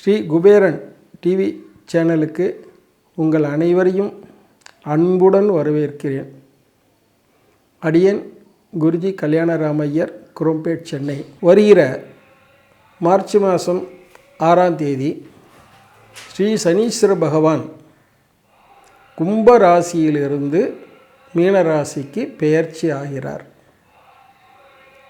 Sri Kuberan TV சேனலுக்கு உங்கள் அனைவரையும் அன்புடன் வரவேற்கிறேன். அடியன் குருஜி கல்யாணராமையர் குரோம்பேட் சென்னை. வருகிற மார்ச் மாதம் ஆறாம் தேதி ஸ்ரீ சனீஸ்வர பகவான் கும்ப ராசியிலிருந்து மீனராசிக்கு பெயர்ச்சி ஆகிறார்.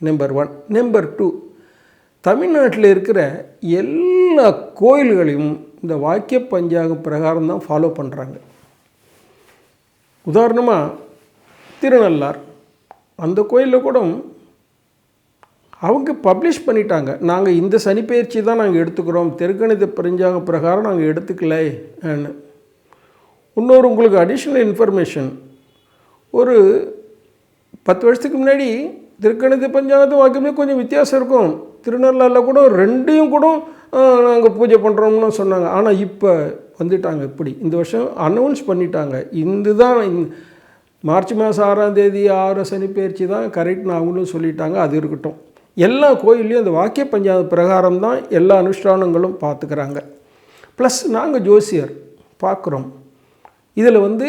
நம்பர் ஒன் நம்பர் டூ தமிழ்நாட்டில் இருக்கிற எல்லா கோயில்களையும் இந்த வாக்கிய பஞ்சாங்கம் பிரகாரம் தான் ஃபாலோ பண்ணுறாங்க உதாரணமாக திருநள்ளார் அந்த கோயிலில் கூட அவங்க பப்ளிஷ் பண்ணிட்டாங்க. நாங்கள் இந்த சனிப்பெயர்ச்சி தான் நாங்கள் எடுத்துக்கிறோம். தெற்கணித பரிஞ்சாங்க பிரகாரம் நாங்கள் எடுத்துக்கலை இன்னொரு உங்களுக்கு அடிஷ்னல் இன்ஃபர்மேஷன் ஒரு பத்து வருஷத்துக்கு முன்னாடி திருக்கணித பஞ்சாங்கத்து வாக்கியமே கொஞ்சம் வித்தியாசம் இருக்கும். திருநள்ளாரில் கூட ரெண்டையும் கூட நாங்கள் பூஜை பண்ணுறோம்னு சொன்னாங்க. ஆனால் இப்போ வந்துட்டாங்க இப்படி. இந்த வருஷம் அனௌன்ஸ் பண்ணிட்டாங்க. இந்த தான் மார்ச் மாதம் ஆறாம் தேதி ஆறு சனி பயிற்சி தான் கரெக்ட்னு அவங்களும் சொல்லிட்டாங்க. அது இருக்கட்டும். எல்லா கோயில்லையும் அந்த வாக்கிய பஞ்சாங்க பிரகாரம் தான் எல்லா அனுஷ்டானங்களும் பார்த்துக்கிறாங்க ப்ளஸ் நாங்கள் ஜோசியர் பார்க்குறோம் இதில் வந்து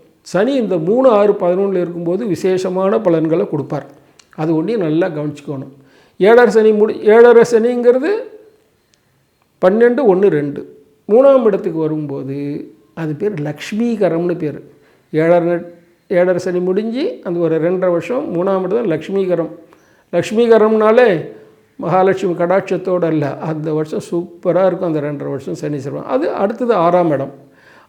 சனி இந்த மூணு ஆறு பதினொன்றில் இருக்கும்போது விசேஷமான பலன்களை கொடுப்பார். அது ஒன்றையும் நல்லா கவனிச்சிக்கணும். ஏழரை சனி முடி ஏழரை சனிங்கிறது பன்னெண்டு ஒன்று ரெண்டு. மூணாம் இடத்துக்கு வரும்போது அது பேர் லக்ஷ்மீகரம்னு பேர். ஏழரை ஏழரை சனி முடிஞ்சு அந்த ஒரு ரெண்டரை வருஷம் மூணாம் இடம் லக்ஷ்மீகரம். லக்ஷ்மீகரம்னாலே மகாலட்சுமி கடாட்சத்தோடு இல்லை அந்த வருஷம் சூப்பராக இருக்கும். அந்த ரெண்டரை வருஷம் சனி செல்வம் அது அடுத்தது ஆறாம் இடம்.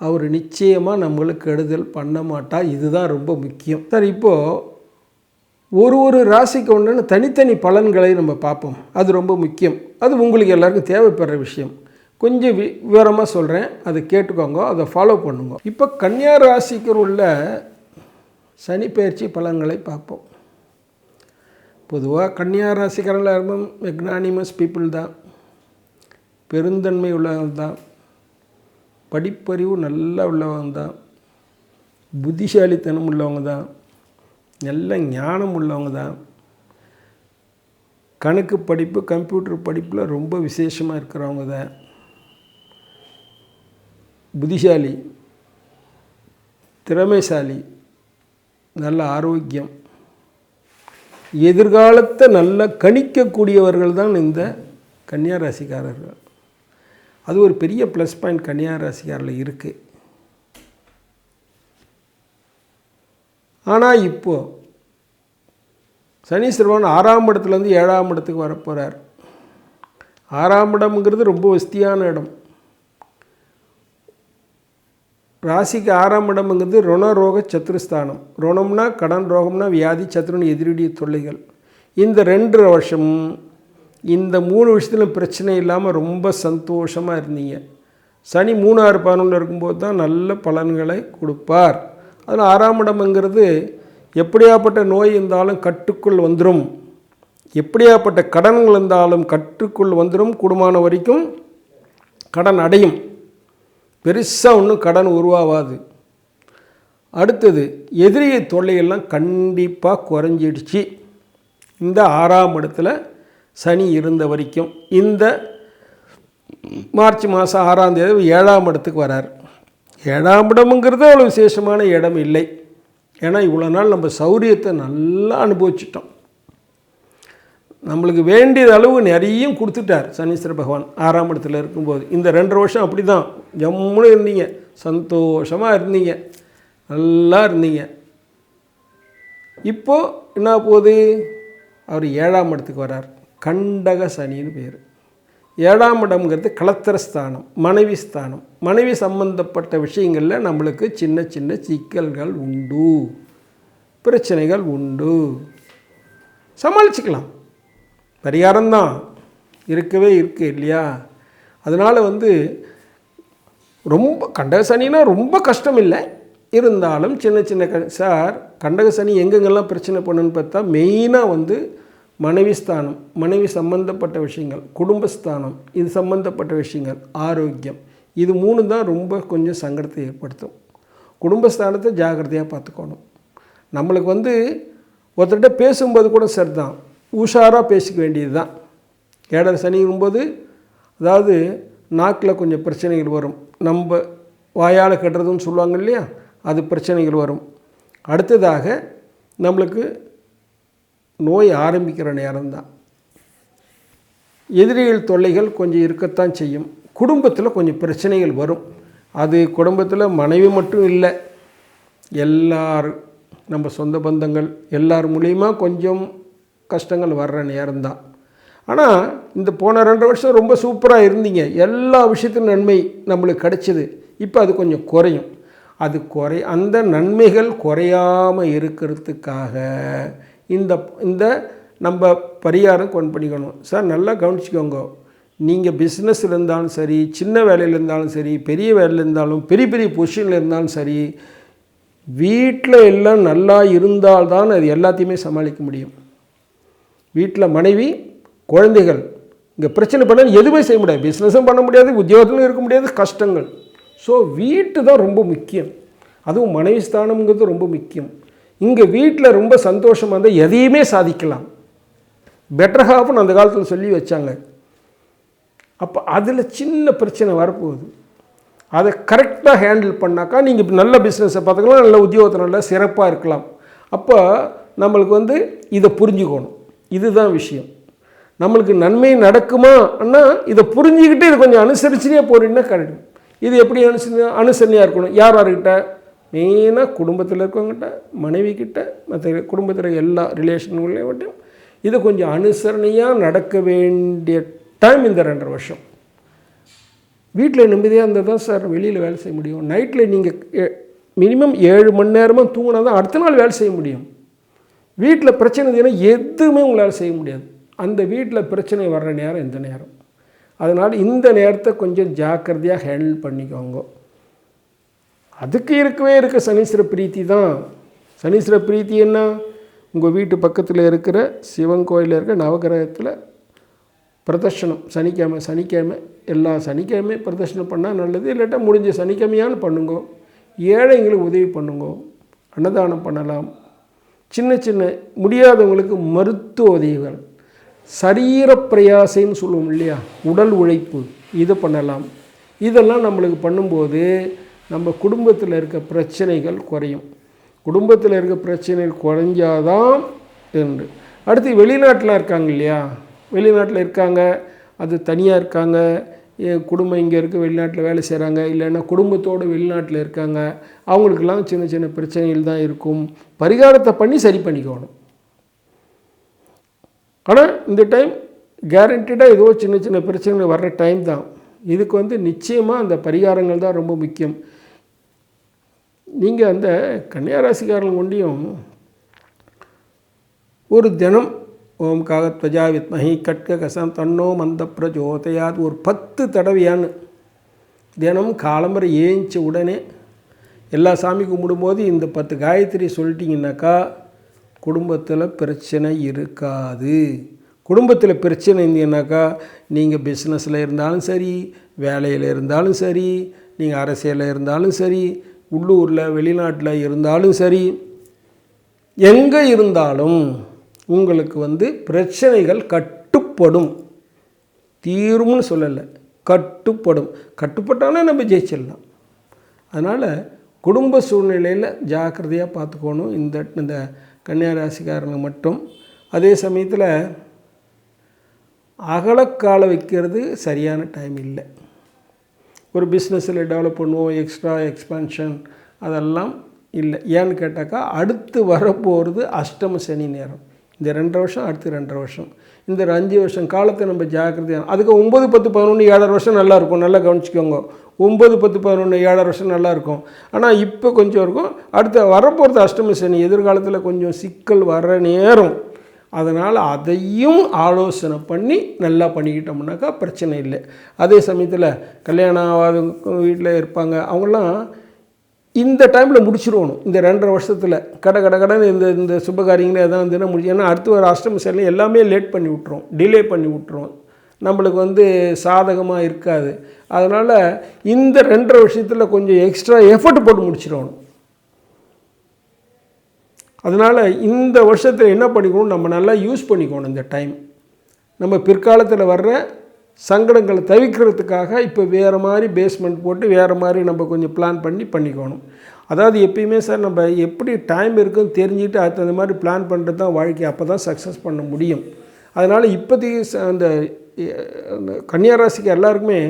அவர் நிச்சயமாக நம்மளுக்கு கெடுதல் பண்ண மாட்டா. இதுதான் ரொம்ப முக்கியம். சார் இப்போது ஒரு ஒரு ராசிக்கு ஒன்றுன்னு தனித்தனி பலன்களை நம்ம பார்ப்போம். அது ரொம்ப முக்கியம். அது உங்களுக்கு எல்லாருக்கும் தேவைப்படுற விஷயம். கொஞ்சம் வி விவரமாக சொல்கிறேன் அதை கேட்டுக்கோங்க. அதை ஃபாலோ பண்ணுங்க. இப்போ கன்னியா ராசிக்கு உள்ள சனி பயிற்சி பலன்களை பார்ப்போம். பொதுவாக கன்னியா ராசிக்காரர்கள் எல்லாரும் மெக்னானிமஸ் பீப்புள் தான். பெருந்தன்மை உள்ளவர்கள் தான். படிப்பறிவு நல்லா உள்ளவங்க தான். புத்திசாலித்தனம் உள்ளவங்க தான். நல்ல ஞானம் உள்ளவங்க தான். கணக்கு படிப்பு கம்ப்யூட்டர் படிப்பில் ரொம்ப விசேஷமாக இருக்கிறவங்க தான். புத்திசாலி திறமைசாலி நல்ல ஆரோக்கியம். எதிர்காலத்தை நல்லா கணிக்கக்கூடியவர்கள் தான் இந்த கன்னியா ராசிக்காரர்கள் அது ஒரு பெரிய ப்ளஸ் பாயிண்ட் கன்னியா ராசிக்காரில் இருக்குது ஆனால் இப்போது சனீஸ்வரன் ஆறாம் இடத்துலேருந்து ஏழாம் இடத்துக்கு வரப்போகிறார் ஆறாம் இடம்ங்கிறது ரொம்ப வசதியான இடம். ராசிக்கு ஆறாம் இடம்ங்கிறது ருண ரோக சத்துருஸ்தானம் ருணம்னா கடன் ரோகம்னா வியாதி சத்துருன்னு எதிரடி தொல்லைகள். இந்த ரெண்டு வருஷம் இந்த மூணு விஷயத்திலும் பிரச்சனை இல்லாமல் ரொம்ப சந்தோஷமாக இருந்தீங்க. சனி மூணாறு பதினொன்று இருக்கும்போது தான் நல்ல பலன்களை கொடுப்பார். அதில் ஆறாம் இடம்ங்கிறது எப்படியாப்பட்ட நோய் இருந்தாலும் கட்டுக்குள் வந்துடும் எப்படியாப்பட்ட கடன்கள் இருந்தாலும் கட்டுக்குள் வந்துடும் கூடுமான வரைக்கும் கடன் அடையும். பெருசாக ஒன்றும் கடன் உருவாகாது அடுத்தது எதிரிய தொல்லையெல்லாம் கண்டிப்பாக குறைஞ்சிடுச்சு. இந்த ஆறாம் இடத்துல சனி இருந்த வரைக்கும் இந்த மார்ச் மாதம் ஆறாம் தேதி ஏழாம் இடத்துக்கு வரார். ஏழாம் இடமுங்கிறது அவ்வளோ விசேஷமான இடம் இல்லை. ஏன்னா இவ்வளோ நாள் நம்ம சௌரியத்தை நல்லா அனுபவிச்சிட்டோம். நம்மளுக்கு வேண்டியது அளவு நிறையும் கொடுத்துட்டார் சனீஸ்வர பகவான் ஆறாம் இடத்துல இருக்கும்போது. இந்த ரெண்டரை வருஷம் அப்படி தான் ஜம்முன்னு இருந்தீங்க. சந்தோஷமாக இருந்தீங்க. நல்லா இருந்தீங்க. இப்போது என்ன போகுது அவர் ஏழாம் இடத்துக்கு வரார். கண்டக சனின்னு பேர். ஏழாம் இடம்ங்கிறது கலத்திர ஸ்தானம் மனைவி ஸ்தானம். மனைவி சம்பந்தப்பட்ட விஷயங்களில் நம்மளுக்கு சின்ன சின்ன சிக்கல்கள் உண்டு. பிரச்சனைகள் உண்டு. சமாளிச்சுக்கலாம். பரிகாரம்தான். இருக்கவே இருக்குது இல்லையா? அதனால் வந்து ரொம்ப கண்டக சனினா ரொம்ப கஷ்டம் இல்லை இருந்தாலும் சின்ன சின்ன க சார் கண்டக சனி எங்கெங்கெல்லாம் பிரச்சனை பண்ணுன்னு பார்த்தா மெயினாக வந்து மனைவி ஸ்தானம் மனைவி சம்பந்தப்பட்ட விஷயங்கள் குடும்பஸ்தானம் இது சம்பந்தப்பட்ட விஷயங்கள் ஆரோக்கியம் இது மூணு தான் ரொம்ப கொஞ்சம் சங்கடத்தை ஏற்படுத்தும். குடும்பஸ்தானத்தை ஜாக்கிரதையாக பார்த்துக்கணும். நம்மளுக்கு வந்து ஒருத்தர்கிட்ட பேசும்போது கூட சரி தான் உஷாராக பேசிக்க வேண்டியது தான் ஏழரை சனிங்கும்போது அதாவது நாக்கில் கொஞ்சம் பிரச்சனைகள் வரும். நம்ம வாயால் கட்டுறதுன்னு சொல்லுவாங்க இல்லையா? அது பிரச்சனைகள் வரும். அடுத்ததாக நம்மளுக்கு நோய் ஆரம்பிக்கிற நேரம்தான். எதிரிகள் தொல்லைகள் கொஞ்சம் இருக்கத்தான் செய்யும். குடும்பத்தில் கொஞ்சம் பிரச்சனைகள் வரும். அது குடும்பத்தில் மனைவி மட்டும் இல்லை எல்லார் நம்ம சொந்த பந்தங்கள் எல்லார் மூலியமாக கொஞ்சம் கஷ்டங்கள் வர்ற நேரம்தான். ஆனால் இந்த போன ரெண்டு வருஷம் ரொம்ப சூப்பராக இருந்தீங்க. எல்லா விஷயத்திலும் நன்மை நம்மளுக்கு கிடைச்சிது. இப்போ அது கொஞ்சம் குறையும். அது குறை அந்த நன்மைகள் குறையாமல் இருக்கிறதுக்காக இந்த இந்த நம்ம பரிகாரம் கொண்டு பண்ணிக்கணும் சார் நல்லா கவனிச்சிக்கோங்க. நீங்கள் பிஸ்னஸ் இருந்தாலும் சரி சின்ன வேலையில் இருந்தாலும் சரி பெரிய வேலையில் இருந்தாலும் பெரிய பெரிய பொசிஷனில் இருந்தாலும் சரி வீட்டில் எல்லாம் நல்லா இருந்தால்தான் அது எல்லாத்தையுமே சமாளிக்க முடியும். வீட்டில் மனைவி குழந்தைகள் இங்கே பிரச்சனை பண்ண எதுவுமே செய்ய முடியாது. பிஸ்னஸும் பண்ண முடியாது உத்தியோகத்திலும் இருக்க முடியாது கஷ்டங்கள். ஸோ வீட்டு தான் ரொம்ப முக்கியம். அதுவும் மனைவி ஸ்தானம்ங்கிறது ரொம்ப முக்கியம். இங்கே வீட்டில் ரொம்ப சந்தோஷமாக இருந்தால் எதையுமே சாதிக்கலாம். பெட்டர் ஹாஃப்னு அந்த காலத்தில் சொல்லி வச்சாங்க. அப்போ அதில் சின்ன பிரச்சனை வரப்போகுது. அதை கரெக்டாக ஹேண்டில் பண்ணாக்கா நீங்கள் நல்ல பிஸ்னஸை பார்த்துக்கலாம் நல்ல உத்தியோகத்தில் நல்லா சிறப்பாக இருக்கலாம். அப்போ நம்மளுக்கு வந்து இதை புரிஞ்சுக்கணும். இதுதான் விஷயம். நம்மளுக்கு நன்மை நடக்குமா? அண்ணா இதை புரிஞ்சுக்கிட்டு இதை கொஞ்சம் அனுசரிச்சுனே போறீங்கன்னா கரெக்ட் இது எப்படி அனுசரி அனுசரணையாக இருக்கணும்? யார் யார்கிட்ட? மெயினாக குடும்பத்தில் இருக்கவங்ககிட்ட மனைவிக்கிட்ட மற்ற குடும்பத்தில் எல்லா ரிலேஷன்களையும் மட்டும் இது கொஞ்சம் அனுசரணையாக நடக்க வேண்டிய டைம் இந்த ரெண்டரை வருஷம். வீட்டில் நிம்மதியாக இருந்தால் தான் சார் வெளியில் வேலை செய்ய முடியும். நைட்டில் நீங்கள் மினிமம் ஏழு மணி நேரமாக தூங்கினா தான் அடுத்த நாள் வேலை செய்ய முடியும். வீட்டில் பிரச்சனை இருந்ததுன்னா எதுவுமே உங்களால் செய்ய முடியாது. அந்த வீட்டில் பிரச்சனை வர்ற நேரம் இந்த நேரம். அதனால் இந்த நேரத்தை கொஞ்சம் ஜாக்கிரதையாக ஹேண்டில் பண்ணிக்கோங்க. அதுக்கு இருக்கவே இருக்க சனீஸ்வர பிரீத்தி தான். சனீஸ்வர பிரீத்தி என்ன? உங்கள் வீட்டு பக்கத்தில் இருக்கிற சிவன் கோயிலில் இருக்கிற நவகிரகத்தில் பிரதர்ஷனம் சனிக்கிழமை சனிக்கிழமை எல்லா சனிக்கிழமையும் பிரதர்ஷனம் பண்ணால் நல்லது இல்லாட்டா முடிஞ்ச சனிக்கிழமையானு பண்ணுங்க. ஏழைங்களுக்கு உதவி பண்ணுங்க. அன்னதானம் பண்ணலாம். சின்ன சின்ன முடியாதவங்களுக்கு மருத்துவ உதவிகள். சரீர பிரயாசைன்னு சொல்லுவோம் இல்லையா? உடல் உழைப்பு இது பண்ணலாம். இதெல்லாம் நம்மளுக்கு பண்ணும்போது நம்ம குடும்பத்தில் இருக்க பிரச்சனைகள் குறையும். குடும்பத்தில் இருக்க பிரச்சனைகள் குறைஞ்சாதான் என்று. அடுத்து வெளிநாட்டில் இருக்காங்க இல்லையா? வெளிநாட்டில் இருக்காங்க அது தனியாக இருக்காங்க என் குடும்பம் இங்கே இருக்குது வெளிநாட்டில் வேலை செய்கிறாங்க இல்லைன்னா குடும்பத்தோடு வெளிநாட்டில் இருக்காங்க அவங்களுக்கெல்லாம் சின்ன சின்ன பிரச்சனைகள் தான் இருக்கும். பரிகாரத்தை பண்ணி சரி பண்ணிக்கணும். ஆனால் இந்த டைம் கேரண்டடாக ஏதோ சின்ன சின்ன பிரச்சனைகள் வர்ற டைம் தான். இதுக்கு வந்து நிச்சயமாக அந்த பரிகாரங்கள் தான் ரொம்ப முக்கியம். நீங்கள் அந்த கன்னியாராசிக்காரன் கொண்டியும் ஒரு தினம் ஓம் துவஜா வித்மஹி கட்க கசம் தன்னோ மந்த பிரஜோதையாது ஒரு பத்து தடவையான்னு தினம் காலம்பரை ஏஞ்ச உடனே எல்லா சாமி கும்பிடும்போது இந்த பத்து காயத்ரி சொல்லிட்டிங்கனாக்கா குடும்பத்தில் பிரச்சனை இருக்காது. குடும்பத்தில் பிரச்சனை இருந்தீங்கன்னாக்கா நீங்கள் பிஸ்னஸில் இருந்தாலும் சரி வேலையில் இருந்தாலும் சரி நீங்கள் அரசியலில் இருந்தாலும் சரி உள்ளூரில் வெளிநாட்டில் இருந்தாலும் சரி எங்கே இருந்தாலும் உங்களுக்கு வந்து பிரச்சனைகள் கட்டுப்படும். தீரும்னு சொல்லலை கட்டுப்படும். கட்டுப்பட்டாலே நம்ம ஜெயிச்சிடலாம். அதனால் குடும்ப சூழ்நிலையில் ஜாக்கிரதையாக பார்த்துக்கணும். இந்த இந்த கன்னியாராசிக்காரங்க மட்டும். அதே சமயத்தில் அகலக்கால வைக்கிறது சரியான டைம் இல்லை. ஒரு பிஸ்னஸில் டெவலப் பண்ணுவோம் எக்ஸ்ட்ரா எக்ஸ்பான்ஷன் அதெல்லாம் இல்லை. ஏன்னு கேட்டாக்கா அடுத்து வரப்போகிறது அஷ்டம சனி நேரம். இந்த ரெண்டரை வருஷம் அடுத்து ரெண்டரை வருஷம். இந்த ஒரு அஞ்சு வருஷம் காலத்தை நம்ம ஜாக்கிரதையாக அதுக்கு ஒம்பது பத்து பதினொன்று ஏழரை வருஷம் நல்லா இருக்கும். நல்லா கவனிச்சிக்கோங்க. ஒம்பது பத்து பதினொன்று ஏழரை வருஷம் நல்லா இருக்கும். ஆனால் இப்போ கொஞ்சம் இருக்கும். அடுத்து வரப்போகிறது அஷ்டம சனி. எதிர்காலத்தில் கொஞ்சம் சிக்கல் வர நேரம். அதனால் அதையும் ஆலோசனை பண்ணி நல்லா பண்ணிக்கிட்டோம்னாக்கா பிரச்சனை இல்லை. அதே சமயத்தில் கல்யாணம் ஆகாத வீட்டில் இருப்பாங்க அவங்களாம் இந்த டைமில் முடிச்சிருவணும். இந்த ரெண்டரை வருஷத்தில் கடை கடை கடன் இந்த இந்த சுபகாரியங்களை எதாவது இருந்ததுன்னா முடிச்சு ஏன்னா அடுத்து வர அஷ்டம சேரில் எல்லாமே லேட் பண்ணி விட்ருவோம் டிலே பண்ணி விட்ருவோம் நம்மளுக்கு வந்து சாதகமாக இருக்காது. அதனால் இந்த ரெண்டரை வருஷத்தில் கொஞ்சம் எக்ஸ்ட்ரா எஃபர்ட் போட்டு முடிச்சிடணும் அதனால் இந்த வருஷத்தில் என்ன பண்ணிக்கணும்? நம்ம நல்லா யூஸ் பண்ணிக்கணும் இந்த டைம் நம்ம பிற்காலத்தில் வர்ற சங்கடங்களை தவிர்க்கிறதுக்காக இப்போ வேறு மாதிரி பேஸ்மெண்ட் போட்டு வேறு மாதிரி நம்ம கொஞ்சம் பிளான் பண்ணி பண்ணிக்கணும். அதாவது எப்பயுமே சார் நம்ம எப்படி டைம் இருக்குன்னு தெரிஞ்சுட்டு அதுக்கு தகுந்த மாதிரி பிளான் பண்ணுறது தான் வாழ்க்கை. அப்போ தான் சக்ஸஸ் பண்ண முடியும். அதனால் இப்போதைக்கு ச- அந்த அந்த கன்னியாராசிக்கு எல்லாருக்குமே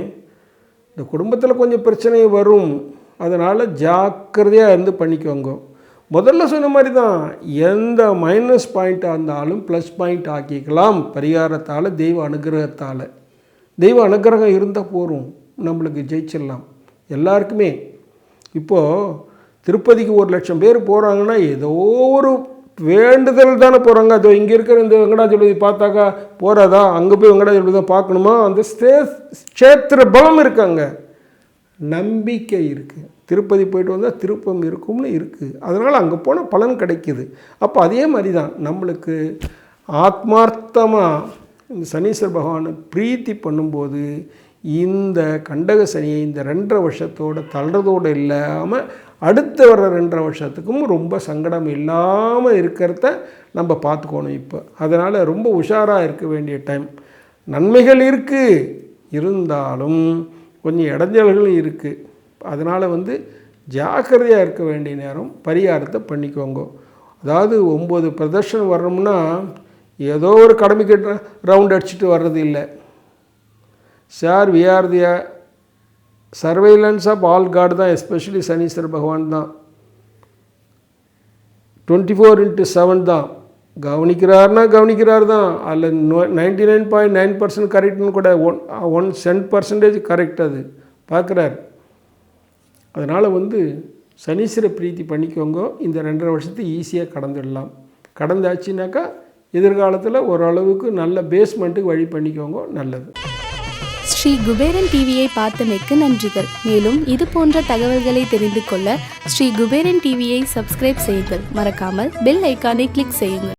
இந்த குடும்பத்தில் கொஞ்சம் பிரச்சனை வரும். அதனால் ஜாக்கிரதையாக இருந்து பண்ணிக்கோங்க. முதல்ல சொன்ன மாதிரி தான் எந்த மைனஸ் பாயிண்ட்டாக இருந்தாலும் ப்ளஸ் பாயிண்ட் ஆக்கிக்கலாம் பரிகாரத்தால் தெய்வ அனுகிரகத்தால். தெய்வ அனுகிரகம் இருந்தால் போதும் நம்மளுக்கு ஜெயிச்சிடலாம். எல்லாருக்குமே. இப்போது திருப்பதிக்கு ஒரு லட்சம் பேர் போகிறாங்கன்னா ஏதோ ஒரு வேண்டுதல் தானே போகிறாங்க அதோ இங்கே இருக்கிற இந்த வெங்கடாஜலபதி பார்த்தாக்கா போகிறதா அங்கே போய் வெங்கடாஜலபதி தான் பார்க்கணுமா? அந்த ஸ்தே க்ஷேத்திர பலம் இருக்காங்க. நம்பிக்கை இருக்குது திருப்பதி போயிட்டு வந்தால் திருப்பம் இருக்கும்னு இருக்குது அதனால் அங்கே போனால் பலன் கிடைக்கிது. அப்போ அதே மாதிரி தான் நம்மளுக்கு ஆத்மார்த்தமாக இந்த சனீஸ்வர பகவானை பிரீத்தி பண்ணும்போது இந்த கண்டக சனியை இந்த ரெண்டரை வருஷத்தோட தள்ளுறதோடு இல்லாமல் அடுத்து வர்ற ரெண்டரை வருஷத்துக்கும் ரொம்ப சங்கடம் இல்லாமல் இருக்கிறத நம்ம பார்த்துக்கணும் இப்போ. அதனால் ரொம்ப உஷாராக இருக்க வேண்டிய டைம் நன்மைகள் இருக்குது இருந்தாலும் கொஞ்சம் இடைஞ்சல்களும் இருக்குது அதனால் வந்து ஜாக்கிரதையாக இருக்க வேண்டிய நேரம் பரிகாரத்தை பண்ணிக்கோங்க. அதாவது ஒம்பது பிரதர்ஷனம் வர்றோம்னா ஏதோ ஒரு கடமைக்கு ரவுண்ட் அடிச்சுட்டு வர்றது இல்லை. Sir we are the surveillance of all god தான் எஸ்பெஷலி சனீஸ்வரர் பகவான் தான். டுவெண்ட்டி ஃபோர் இன்ட்டு செவன் தான். கவனிக்கிறார்னா கவனிக்கிறார் தான். அதில் ninety nine point nine percent கரெக்ட்னு கூட one one cent percentage correct அது. பார்க்குறாரு. அதனால் வந்து சனீஸ்வர பிரீத்தி பண்ணிக்கோங்க. இந்த ரெண்டரை வருஷத்தை ஈஸியாக கடந்துடலாம். கடந்தாச்சுனாக்கா எதிர்காலத்தில் ஓரளவுக்கு நல்ல பேஸ்மெண்ட்டுக்கு வழி பண்ணிக்கோங்க. நல்லது. ஸ்ரீ குபேரன் டிவியை பார்த்தமைக்கு நன்றிகள். மேலும் இது போன்ற தகவல்களை தெரிந்து கொள்ள ஸ்ரீ குபேரன் டிவியை சப்ஸ்கிரைப் செய்யுங்கள். மறக்காமல் பெல் ஐக்கானை கிளிக் செய்யுங்கள்.